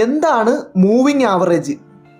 എന്താണ് moving average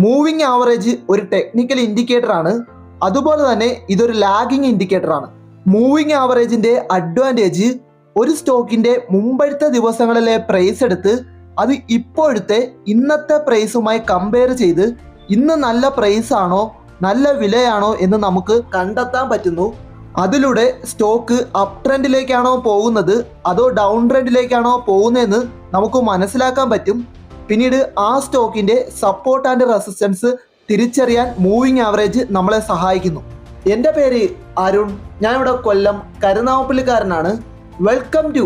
moving average ഒരു technical indicator ആണ്. അതുപോലെ തന്നെ ഇതൊരു ലാഗിങ് ഇൻഡിക്കേറ്റർ ആണ്. മൂവിങ് ആവറേജിന്റെ അഡ്വാന്റേജ് ഒരു സ്റ്റോക്കിന്റെ മുമ്പഴത്തെ ദിവസങ്ങളിലെ പ്രൈസ് എടുത്ത് അത് ഇപ്പോഴത്തെ ഇന്നത്തെ പ്രൈസുമായി കമ്പയർ ചെയ്ത് ഇന്ന് നല്ല പ്രൈസ് ആണോ നല്ല വിലയാണോ എന്ന് നമുക്ക് കണ്ടെത്താൻ പറ്റുന്നു. അതിലൂടെ സ്റ്റോക്ക് അപ് ട്രെൻഡിലേക്കാണോ പോകുന്നത് അതോ ഡൗൺ ട്രെൻഡിലേക്കാണോ പോകുന്നതെന്ന് നമുക്ക് മനസ്സിലാക്കാൻ പറ്റും. പിന്നീട് ആ സ്റ്റോക്കിന്റെ സപ്പോർട്ട് ആൻഡ് റെസിസ്റ്റൻസ് തിരിച്ചറിയാൻ മൂവിങ് ആവറേജ് നമ്മളെ സഹായിക്കുന്നു. എന്റെ പേര് അരുൺ. ഞാനിവിടെ കൊല്ലം കരുനാവപ്പള്ളിക്കാരനാണ് വെൽക്കം ടു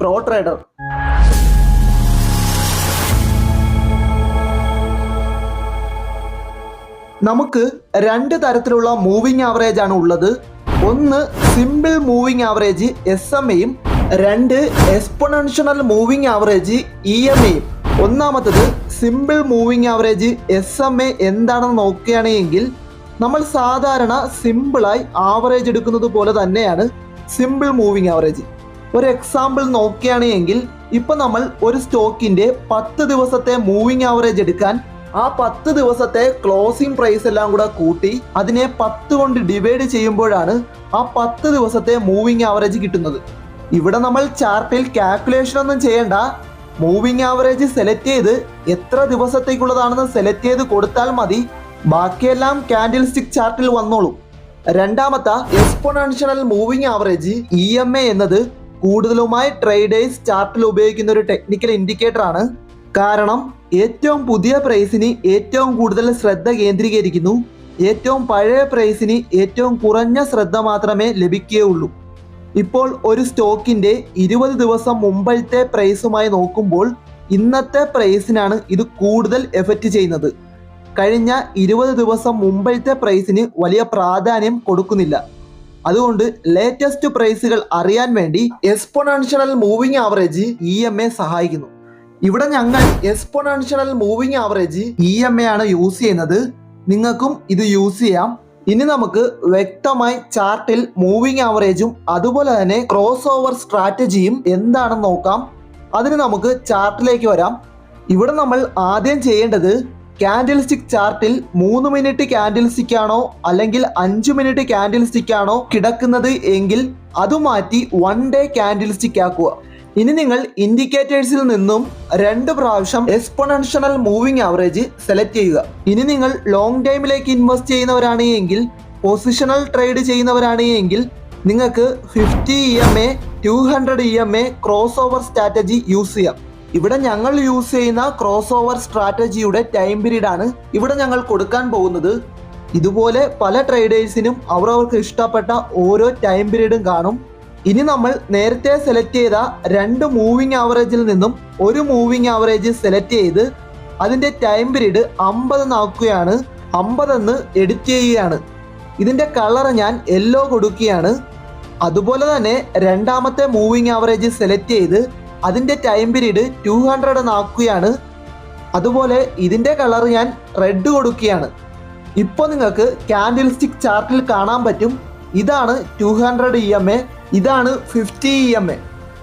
പ്രോ ട്രേഡർ നമുക്ക് രണ്ട് തരത്തിലുള്ള മൂവിങ് ആവറേജ് ആണ് ഉള്ളത്. ഒന്ന് simple moving average S M എയും രണ്ട് exponential moving average E M എയും ഒന്നാമത്തത് simple moving average S M A എന്താണെന്ന് നോക്കുകയാണെങ്കിൽ നമ്മൾ സാധാരണ സിമ്പിളായി ആവറേജ് എടുക്കുന്നത് പോലെ തന്നെയാണ് സിമ്പിൾ മൂവിങ് ആവറേജ് ഒരു എക്സാമ്പിൾ നോക്കുകയാണെങ്കിൽ ഇപ്പം നമ്മൾ ഒരു സ്റ്റോക്കിന്റെ പത്ത് ദിവസത്തെ മൂവിങ് ആവറേജ് എടുക്കാൻ ആ പത്ത് ദിവസത്തെ ക്ലോസിംഗ് പ്രൈസ് എല്ലാം കൂടെ കൂട്ടി അതിനെ പത്ത് കൊണ്ട് ഡിവൈഡ് ചെയ്യുമ്പോഴാണ് ആ പത്ത് ദിവസത്തെ മൂവിങ് ആവറേജ് കിട്ടുന്നത്. ഇവിടെ നമ്മൾ ചാർട്ടിൽ കാൽക്കുലേഷൻ ഒന്നും ചെയ്യേണ്ട. മൂവിങ് ആവറേജ് സെലക്ട് ചെയ്ത് എത്ര ദിവസത്തേക്കുള്ളതാണെന്ന് സെലക്ട് ചെയ്ത് കൊടുത്താൽ മതി. ബാക്കിയെല്ലാം കാൻഡിൽ സ്റ്റിക് ചാർട്ടിൽ വന്നോളും. രണ്ടാമത്തെ exponential moving average E M A എന്നത് കൂടുതലുമായി ട്രേഡേഴ്സ് ചാർട്ടിൽ ഉപയോഗിക്കുന്ന ഒരു ടെക്നിക്കൽ ഇൻഡിക്കേറ്റർ ആണ്. കാരണം ഏറ്റവും പുതിയ പ്രൈസിന് ഏറ്റവും കൂടുതൽ ശ്രദ്ധ കേന്ദ്രീകരിക്കുന്നു. ഏറ്റവും പഴയ പ്രൈസിന് ഏറ്റവും കുറഞ്ഞ ശ്രദ്ധ മാത്രമേ ലഭിക്കുകയുള്ളൂ. ഇപ്പോൾ ഒരു സ്റ്റോക്കിന്റെ ഇരുപത് ദിവസം മുമ്പത്തെ പ്രൈസുമായി നോക്കുമ്പോൾ ഇന്നത്തെ പ്രൈസിനാണ് ഇത് കൂടുതൽ എഫക്റ്റ് ചെയ്യുന്നത്. കഴിഞ്ഞ ഇരുപത് ദിവസം മുമ്പത്തെ പ്രൈസിന് വലിയ പ്രാധാന്യം കൊടുക്കുന്നില്ല. അതുകൊണ്ട് ലേറ്റസ്റ്റ് പ്രൈസുകൾ അറിയാൻ വേണ്ടി exponential moving average E M A സഹായിക്കുന്നു. ഇവിടെ ഞങ്ങൾ exponential moving average E M A ആണ് യൂസ് ചെയ്യുന്നത്. നിങ്ങൾക്കും ഇത് യൂസ് ചെയ്യാം. ഇനി നമുക്ക് വ്യക്തമായി ചാർട്ടിൽ മൂവിങ് ആവറേജും അതുപോലെ തന്നെ ക്രോസ് ഓവർ സ്ട്രാറ്റജിയും എന്താണെന്ന് നോക്കാം. അതിന് നമുക്ക് ചാർട്ടിലേക്ക് വരാം. ഇവിടെ നമ്മൾ ആദ്യം ചെയ്യേണ്ടത് കാൻഡിൽ സ്റ്റിക് ചാർട്ടിൽ മൂന്ന് മിനിറ്റ് കാൻഡിൽ സ്റ്റിക്ക് ആണോ അല്ലെങ്കിൽ അഞ്ച് മിനിറ്റ് കാൻഡിൽ സ്റ്റിക്ക് ആണോ കിടക്കുന്നത് എങ്കിൽ അത് മാറ്റി വൺ ഡേ കാൻഡിൽ സ്റ്റിക്ക് ആക്കുക. ഇനി നിങ്ങൾ ഇൻഡിക്കേറ്റേഴ്സിൽ നിന്നും രണ്ട് പ്രാവശ്യം എക്സ്പൊണൻഷണൽ മൂവിംഗ് ആവറേജ് സെലക്ട് ചെയ്യുക. ഇനി നിങ്ങൾ ലോങ് ടൈമിലേക്ക് ഇൻവെസ്റ്റ് ചെയ്യുന്നവരാണ് എങ്കിൽ പൊസിഷണൽ ട്രേഡ് ചെയ്യുന്നവരാണ് എങ്കിൽ നിങ്ങൾക്ക് fifty E M A two hundred E M A crossover strategy use ചെയ്യാം. ഇവിടെ ഞങ്ങൾ യൂസ് ചെയ്യുന്ന ക്രോസ് ഓവർ സ്ട്രാറ്റജിയുടെ ടൈം പീരീഡ് ആണ് ഇവിടെ ഞങ്ങൾ കൊടുക്കാൻ പോകുന്നത്. ഇതുപോലെ പല ട്രേഡേഴ്സിനും അവരവർക്ക് ഇഷ്ടപ്പെട്ട ഓരോ ടൈം പീരീഡും കാണും. ഇനി നമ്മൾ നേരത്തെ സെലക്ട് ചെയ്ത രണ്ട് മൂവിങ് ആവറേജിൽ നിന്നും ഒരു മൂവിങ് ആവറേജ് സെലക്ട് ചെയ്ത് അതിന്റെ ടൈം പീരീഡ് അമ്പത് ആക്കുകയാണ്. അമ്പതെന്ന് എഡിറ്റ് ചെയ്യുകയാണ്. ഇതിന്റെ കളർ ഞാൻ യെല്ലോ കൊടുക്കുകയാണ്. അതുപോലെ തന്നെ രണ്ടാമത്തെ മൂവിങ് ആവറേജ് സെലക്ട് ചെയ്ത് അതിന്റെ ടൈം പീരീഡ് ടു ഹൺഡ്രഡ് ആക്കുകയാണ്. അതുപോലെ ഇതിന്റെ കളർ ഞാൻ റെഡ് കൊടുക്കുകയാണ്. ഇപ്പോൾ നിങ്ങൾക്ക് കാൻഡിൽ സ്റ്റിക് ചാർട്ടിൽ കാണാൻ പറ്റും. ഇതാണ് two hundred E M A ഇതാണ് fifty E M A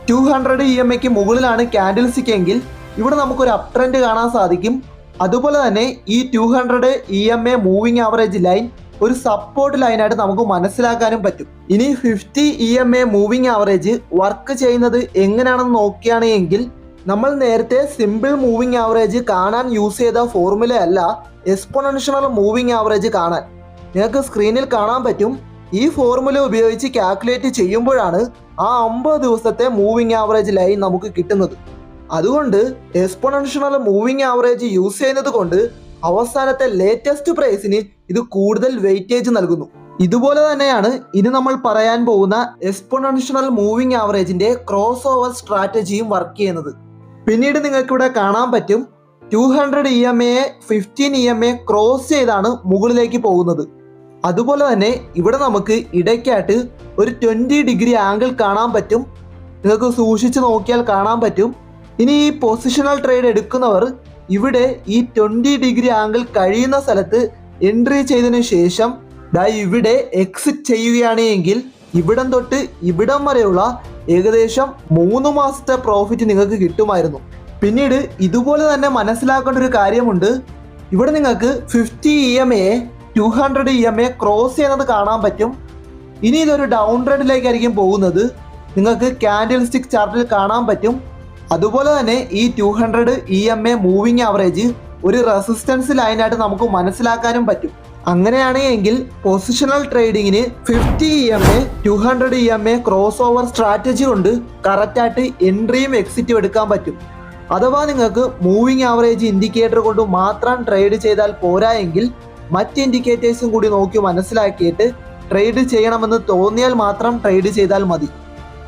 two hundred E M എക്ക് മുകളിലാണ് കാൻഡിൽ സ്റ്റിക്ക് എങ്കിൽ ഇവിടെ നമുക്കൊരു അപ് ട്രെൻഡ് കാണാൻ സാധിക്കും. അതുപോലെ തന്നെ ഈ two hundred E M A moving average line ഒരു സപ്പോർട്ട് ലൈനായിട്ട് നമുക്ക് മനസ്സിലാക്കാനും പറ്റും. ഇനി fifty E M A moving average work ചെയ്യുന്നത് എങ്ങനെയാണെന്ന് നോക്കുകയാണ് എങ്കിൽ നമ്മൾ നേരത്തെ സിമ്പിൾ മൂവിങ് ആവറേജ് കാണാൻ യൂസ് ചെയ്ത ഫോർമുല അല്ല എക്സ്പൊണൻഷ്യൽ മൂവിങ് ആവറേജ് കാണാൻ. നിങ്ങൾക്ക് സ്ക്രീനിൽ കാണാൻ പറ്റും. ഈ ഫോർമുല ഉപയോഗിച്ച് കാൽക്കുലേറ്റ് ചെയ്യുമ്പോഴാണ് ആ അമ്പത് ദിവസത്തെ മൂവിങ് ആവറേജ് ലൈൻ നമുക്ക് കിട്ടുന്നത്. അതുകൊണ്ട് എക്സ്പൊണൻഷ്യൽ മൂവിങ് ആവറേജ് യൂസ് ചെയ്യുന്നത് കൊണ്ട് അവസാനത്തെ ലേറ്റസ്റ്റ് പ്രൈസിന് ഇത് കൂടുതൽ വെയിറ്റേജ് നൽകുന്നു. ഇതുപോലെ തന്നെയാണ് ഇനി നമ്മൾ പറയാൻ പോകുന്ന എക്സ്പൊണൻഷ്യൽ മൂവിങ് ആവറേജിന്റെ ക്രോസ് ഓവർ സ്ട്രാറ്റജിയും വർക്ക് ചെയ്യുന്നത്. പിന്നീട് നിങ്ങൾക്ക് ഇവിടെ കാണാൻ പറ്റും two hundred E M A fifteen E M A cross ചെയ്താണ് മുകളിലേക്ക് പോകുന്നത്. അതുപോലെ തന്നെ ഇവിടെ നമുക്ക് ഇടയ്ക്കായിട്ട് ഒരു ട്വന്റി ഡിഗ്രി ആംഗിൾ കാണാൻ പറ്റും. നിങ്ങൾക്ക് സൂക്ഷിച്ച് നോക്കിയാൽ കാണാൻ പറ്റും. ഇനി ഈ പൊസിഷണൽ ട്രേഡ് എടുക്കുന്നവർ ഇവിടെ ഈ ട്വന്റി ഡിഗ്രി ആംഗിൾ കഴിയുന്ന സ്ഥലത്ത് എൻട്രി ചെയ്തതിന് ശേഷം ദാ ഇവിടെ എക്സിറ്റ് ചെയ്യുകയാണ് എങ്കിൽ ഇവിടം തൊട്ട് ഇവിടം വരെയുള്ള ഏകദേശം മൂന്ന് മാസത്തെ പ്രോഫിറ്റ് നിങ്ങൾക്ക് കിട്ടുമായിരുന്നു. പിന്നീട് ഇതുപോലെ തന്നെ മനസ്സിലാക്കേണ്ട ഒരു കാര്യമുണ്ട്. ഇവിടെ നിങ്ങൾക്ക് fifty E M A two hundred E M A cross ചെയ്യുന്നത് കാണാൻ പറ്റും. ഇനി ഇതൊരു ഡൗൺ ട്രെൻഡിലേക്കായിരിക്കും പോകുന്നത്. നിങ്ങൾക്ക് ക്യാൻഡിൽ സ്റ്റിക് ചാർട്ടിൽ കാണാൻ പറ്റും. അതുപോലെ തന്നെ ഈ two hundred E M A moving average ഒരു റെസിസ്റ്റൻസ് ലൈനായിട്ട് നമുക്ക് മനസ്സിലാക്കാനും പറ്റും. അങ്ങനെയാണെങ്കിൽ positional ട്രേഡിങ്ങിന് fifty E M A two hundred E M A crossover strategy കൊണ്ട് കറക്റ്റായിട്ട് എൻട്രിയും എക്സിറ്റും എടുക്കാൻ പറ്റും. അഥവാ നിങ്ങൾക്ക് മൂവിങ് ആവറേജ് ഇൻഡിക്കേറ്റർ കൊണ്ട് മാത്രം ട്രേഡ് ചെയ്താൽ പോരാ എങ്കിൽ മറ്റ് ഇൻഡിക്കേറ്റേഴ്സും കൂടി നോക്കി മനസ്സിലാക്കിയിട്ട് ട്രേഡ് ചെയ്യണമെന്ന് തോന്നിയാൽ മാത്രം ട്രേഡ് ചെയ്താൽ മതി.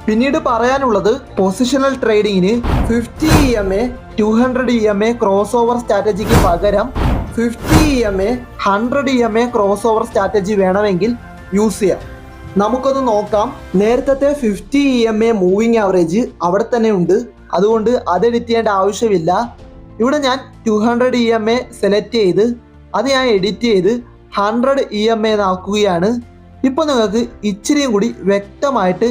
പിന്നീട് പറയാനുള്ളത് positional ട്രേഡിങ്ങിന് fifty E M A two hundred E M A crossover strategic പകരം fifty E M A hundred E M A crossover strategy വേണമെങ്കിൽ യൂസ് ചെയ്യാം. നമുക്കൊന്ന് നോക്കാം. നേരത്തെ fifty E M A moving average അവിടെ തന്നെ ഉണ്ട്. അതുകൊണ്ട് അത് എഡിറ്റ് ചെയ്യേണ്ട ആവശ്യമില്ല. ഇവിടെ ഞാൻ two hundred E M A select ചെയ്ത് അത് ഞാൻ എഡിറ്റ് ചെയ്ത് ഹൺഡ്രഡ് ഇ എം എ ആക്കുകയാണ് ഇപ്പോൾ നിങ്ങൾക്ക് ഇച്ചിരിയും കൂടി വ്യക്തമായിട്ട്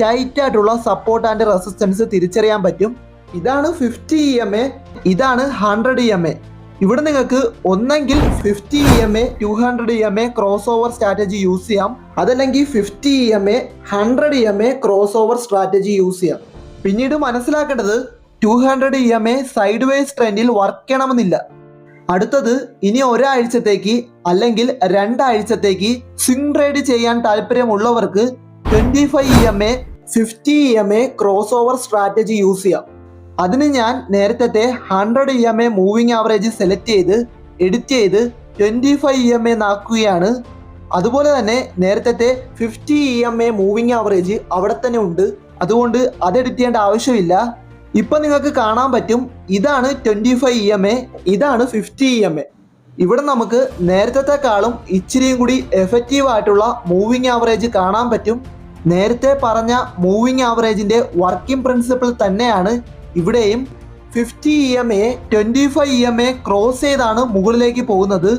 ടൈറ്റായിട്ടുള്ള സപ്പോർട്ട് ആൻഡ് റെസിസ്റ്റൻസ് തിരിച്ചറിയാൻ പറ്റും. ഇതാണ് ഫിഫ്റ്റി ഇ എം എ ഇതാണ് ഹൺഡ്രഡ് ഇ എം എ ഇവിടെ നിങ്ങൾക്ക് ഒന്നെങ്കിൽ fifty E M A two hundred E M A cross over strategy use ചെയ്യാം. അതല്ലെങ്കിൽ fifty E M A hundred E M A cross over strategy use ചെയ്യാം. പിന്നീട് മനസ്സിലാക്കേണ്ടത് two hundred E M A sideways ട്രെൻഡിൽ work ചെയ്യണമെന്നില്ല. അടുത്തത് ഇനി ഒരാഴ്ചത്തേക്ക് അല്ലെങ്കിൽ രണ്ടാഴ്ചത്തേക്ക് സ്വിംഗ് ട്രേഡ് ചെയ്യാൻ താല്പര്യമുള്ളവർക്ക് twenty five E M A fifty E M A cross over strategy use ചെയ്യാം. അതിന് ഞാൻ നേരത്തെ hundred E M A moving average select ചെയ്ത് എഡിറ്റ് ചെയ്ത് twenty five E M A നാക്കുകയാണ്. അതുപോലെ തന്നെ നേരത്തെ fifty E M A moving average അവിടെ തന്നെ ഉണ്ട്. അതുകൊണ്ട് അത് എഡിറ്റ് ചെയ്യേണ്ട ആവശ്യമില്ല. ഇപ്പൊ നിങ്ങൾക്ക് കാണാൻ പറ്റും ഇതാണ് twenty five E M A ഇതാണ് ഫിഫ്റ്റി ഇ എം എ ഇവിടെ നമുക്ക് നേരത്തെക്കാളും ഇച്ചിരിയും കൂടി എഫക്റ്റീവ് ആയിട്ടുള്ള മൂവിങ് ആവറേജ് കാണാൻ പറ്റും. നേരത്തെ പറഞ്ഞ മൂവിങ് ആവറേജിന്റെ വർക്കിംഗ് പ്രിൻസിപ്പിൾ തന്നെയാണ് ഇവിടെയും fifty E M A twenty five E M A cross ചെയ്താണ് മുകളിലേക്ക് പോകുന്നത്.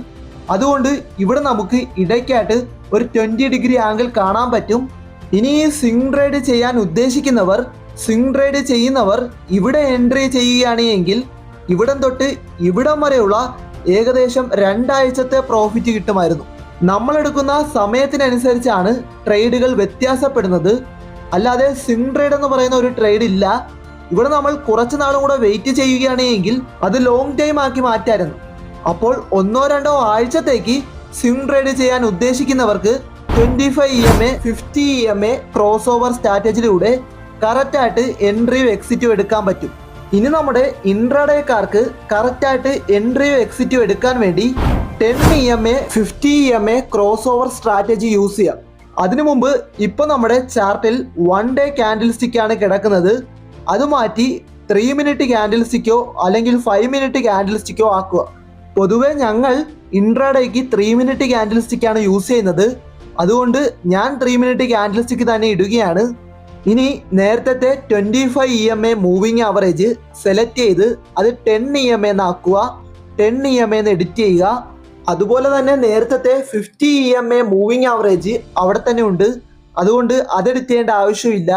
അതുകൊണ്ട് ഇവിടെ നമുക്ക് ഇടയ്ക്കായിട്ട് ഒരു ട്വന്റി ഡിഗ്രി ആംഗിൾ കാണാൻ പറ്റും. ഇനി ഈ സ്വിംഗ് ട്രേഡ് ചെയ്യാൻ ഉദ്ദേശിക്കുന്നവർ സ്വിംഗ് ട്രേഡ് ചെയ്യുന്നവർ ഇവിടെ എൻട്രി ചെയ്യുകയാണ് എങ്കിൽ ഇവിടം തൊട്ട് ഇവിടം വരെയുള്ള ഏകദേശം രണ്ടാഴ്ചത്തെ പ്രോഫിറ്റ് കിട്ടുമായിരുന്നു. നമ്മളെടുക്കുന്ന സമയത്തിനനുസരിച്ചാണ് ട്രേഡുകൾ വ്യത്യാസപ്പെടുന്നത്. അല്ലാതെ സ്വിംഗ് ട്രേഡ് എന്ന് പറയുന്ന ഒരു ട്രേഡ് ഇല്ല. ഇവിടെ നമ്മൾ കുറച്ച് നാളും കൂടെ വെയിറ്റ് ചെയ്യുകയാണെങ്കിൽ അത് ലോങ് ടൈം ആക്കി മാറ്റായിരുന്നു. അപ്പോൾ ഒന്നോ രണ്ടോ ആഴ്ചത്തേക്ക് സ്വിംഗ് ട്രേഡ് ചെയ്യാൻ ഉദ്ദേശിക്കുന്നവർക്ക് twenty five E M A fifty E M A cross over സ്ട്രാറ്റജിയിലൂടെ കറക്റ്റായിട്ട് എൻട്രിയും എക്സിറ്റും എടുക്കാൻ പറ്റും. ഇനി നമ്മുടെ ഇൻട്രാഡേക്കാർക്ക് കറക്റ്റായിട്ട് എൻട്രിയും എക്സിറ്റും എടുക്കാൻ വേണ്ടി ten E M A fifty E M A cross over strategy use ചെയ്യാം. അതിനു മുമ്പ് ഇപ്പൊ നമ്മുടെ ചാർട്ടിൽ വൺ ഡേ ക്യാൻഡിൽ സ്റ്റിക്ക് ആണ് കിടക്കുന്നത്. അത് മാറ്റി ത്രീ മിനിറ്റ് ക്യാൻഡിൽ സ്റ്റിക്കോ അല്ലെങ്കിൽ ഫൈവ് മിനിറ്റ് ക്യാൻഡിൽ സ്റ്റിക്കോ ആക്കുക. പൊതുവെ ഞങ്ങൾ ഇൻട്രാഡേക്ക് ത്രീ മിനിറ്റ് ക്യാൻഡിൽ സ്റ്റിക്കാണ് യൂസ് ചെയ്യുന്നത്. അതുകൊണ്ട് ഞാൻ ത്രീ മിനിറ്റ് ക്യാൻഡിൽ സ്റ്റിക്ക് തന്നെ ഇടുകയാണ്. ഇനി നേരത്തെ twenty five E M A moving average select ചെയ്ത് അത് ടെൻ ഇ എം എന്നാക്കുക. ടെൻ ഇ എം എന്ന് എഡിറ്റ് ചെയ്യുക. അതുപോലെ തന്നെ നേരത്തെ fifty E M A moving average അവിടെ തന്നെ ഉണ്ട്. അതുകൊണ്ട് അത് എഡിറ്റ് ചെയ്യേണ്ട ആവശ്യമില്ല.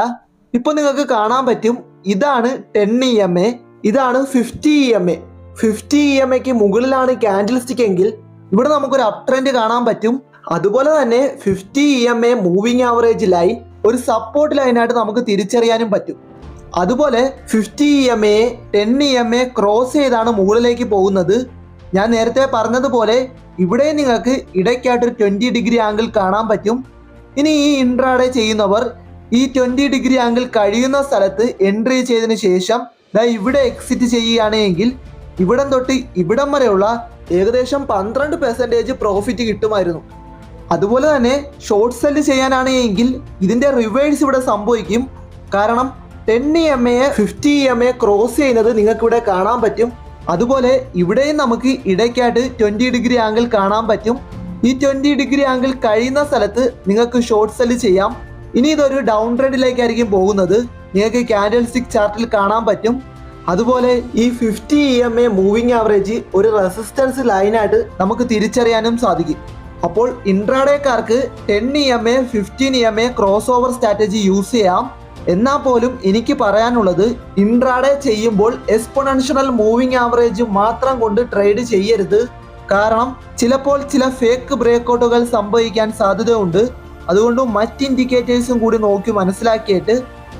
ഇപ്പൊ നിങ്ങൾക്ക് കാണാൻ പറ്റും ഇതാണ് ടെൻ ഇ എം എ ഇതാണ് fifty E M A fifty E M എക്ക് മുകളിലാണ് ക്യാൻഡിൽ സ്റ്റിക്ക് എങ്കിൽ ഇവിടെ നമുക്കൊരു അപ് ട്രെൻഡ് കാണാൻ പറ്റും. അതുപോലെ തന്നെ fifty E M A moving average line ഒരു സപ്പോർട്ട് ലൈനായിട്ട് നമുക്ക് തിരിച്ചറിയാനും പറ്റും. അതുപോലെ fifty E M A ten E M A cross ചെയ്താണ് മുകളിലേക്ക് പോകുന്നത്. ഞാൻ നേരത്തെ പറഞ്ഞതുപോലെ ഇവിടെ നിങ്ങൾക്ക് ഇടയ്ക്കായിട്ട് ഒരു ട്വന്റി ഡിഗ്രി ആംഗിൾ കാണാൻ പറ്റും. ഇനി ഈ ഇൻട്രാഡേ ചെയ്യുന്നവർ ഈ ട്വന്റി ഡിഗ്രി ആംഗിൾ കഴിയുന്ന സ്ഥലത്ത് എൻട്രി ചെയ്തതിനു ശേഷം ദാ ഇവിടെ എക്സിറ്റ് ചെയ്യുകയാണെങ്കിൽ ഇവിടം തൊട്ട് ഇവിടം വരെയുള്ള ഏകദേശം പന്ത്രണ്ട് പെർസെന്റേജ് പ്രോഫിറ്റ് കിട്ടുമായിരുന്നു. അതുപോലെ തന്നെ ഷോർട്ട് സെല്ല് ചെയ്യാനാണ് എങ്കിൽ ഇതിന്റെ റിവേഴ്സ് ഇവിടെ സംഭവിക്കും. കാരണം ten E M A fifty E M A cross ചെയ്യുന്നത് നിങ്ങൾക്ക് ഇവിടെ കാണാൻ പറ്റും. അതുപോലെ ഇവിടെയും നമുക്ക് ഇടയ്ക്കായിട്ട് ട്വന്റി ഡിഗ്രി ആംഗിൾ കാണാൻ പറ്റും. ഈ ട്വന്റി ഡിഗ്രി ആംഗിൾ കഴിയുന്ന സ്ഥലത്ത് നിങ്ങൾക്ക് ഷോർട്ട് സെല്ല് ചെയ്യാം. ഇനി ഇതൊരു ഡൗൺ ട്രെൻഡിലേക്കായിരിക്കും പോകുന്നത്. നിങ്ങൾക്ക് ക്യാൻഡൽ സ്റ്റിക് ചാർട്ടിൽ കാണാൻ പറ്റും. അതുപോലെ ഈ fifty E M A moving average ഒരു റെസിസ്റ്റൻസ് ലൈനായിട്ട് നമുക്ക് തിരിച്ചറിയാനും സാധിക്കും. അപ്പോൾ ഇൻട്രാഡേക്കാർക്ക് ten E M A fifteen E M A cross over strategy use ചെയ്യാം. എന്നാൽ പോലും എനിക്ക് പറയാനുള്ളത് ഇൻട്രാഡേ ചെയ്യുമ്പോൾ എക്സ്പൊണൻഷ്യൽ മൂവിങ് ആവറേജ് മാത്രം കൊണ്ട് ട്രേഡ് ചെയ്യരുത്. കാരണം ചിലപ്പോൾ ചില ഫേക്ക് ബ്രേക്കൗട്ടുകൾ സംഭവിക്കാൻ സാധ്യതയുണ്ട്. അതുകൊണ്ട് മറ്റ് ഇൻഡിക്കേറ്റേഴ്സും കൂടി നോക്കി മനസ്സിലാക്കിയിട്ട്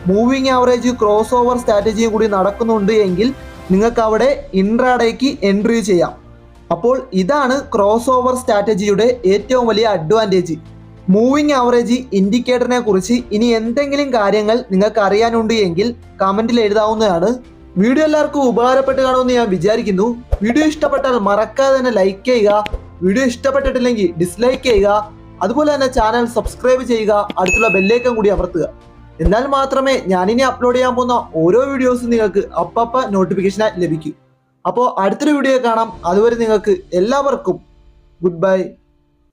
മൂവിങ് ആവറേജ് ക്രോസ് ഓവർ സ്ട്രാറ്റജിയും കൂടി നടക്കുന്നുണ്ട് എങ്കിൽ നിങ്ങൾക്ക് അവിടെ ഇൻട്രാഡേക്ക് എൻട്രി ചെയ്യാം. അപ്പോൾ ഇതാണ് ക്രോസ് ഓവർ സ്ട്രാറ്റജിയുടെ ഏറ്റവും വലിയ അഡ്വാന്റേജ് മൂവിങ് ആവറേജ് ഇൻഡിക്കേറ്ററിനെ കുറിച്ച് ഇനി എന്തെങ്കിലും കാര്യങ്ങൾ നിങ്ങൾക്ക് അറിയാനുണ്ട് എങ്കിൽ കമന്റിൽ എഴുതാവുന്നതാണ്. വീഡിയോ എല്ലാവർക്കും ഉപകാരപ്പെട്ട് കാണുമെന്ന് ഞാൻ വിചാരിക്കുന്നു. വീഡിയോ ഇഷ്ടപ്പെട്ടാൽ മറക്കാതെ തന്നെ ലൈക്ക് ചെയ്യുക. വീഡിയോ ഇഷ്ടപ്പെട്ടിട്ടില്ലെങ്കിൽ ഡിസ്ലൈക്ക് ചെയ്യുക. അതുപോലെ തന്നെ ചാനൽ സബ്സ്ക്രൈബ് ചെയ്യുക. അടുത്തുള്ള ബെല്ലേക്കം കൂടി അമർത്തുക. എന്നാൽ മാത്രമേ ഞാനിനി അപ്ലോഡ് ചെയ്യാൻ പോകുന്ന ഓരോ വീഡിയോസും നിങ്ങൾക്ക് അപ്പപ്പ നോട്ടിഫിക്കേഷനായി ലഭിക്കൂ. അപ്പോൾ അടുത്തൊരു വീഡിയോ കാണാം. അതുവരെ നിങ്ങൾക്ക് എല്ലാവർക്കും ഗുഡ് ബൈ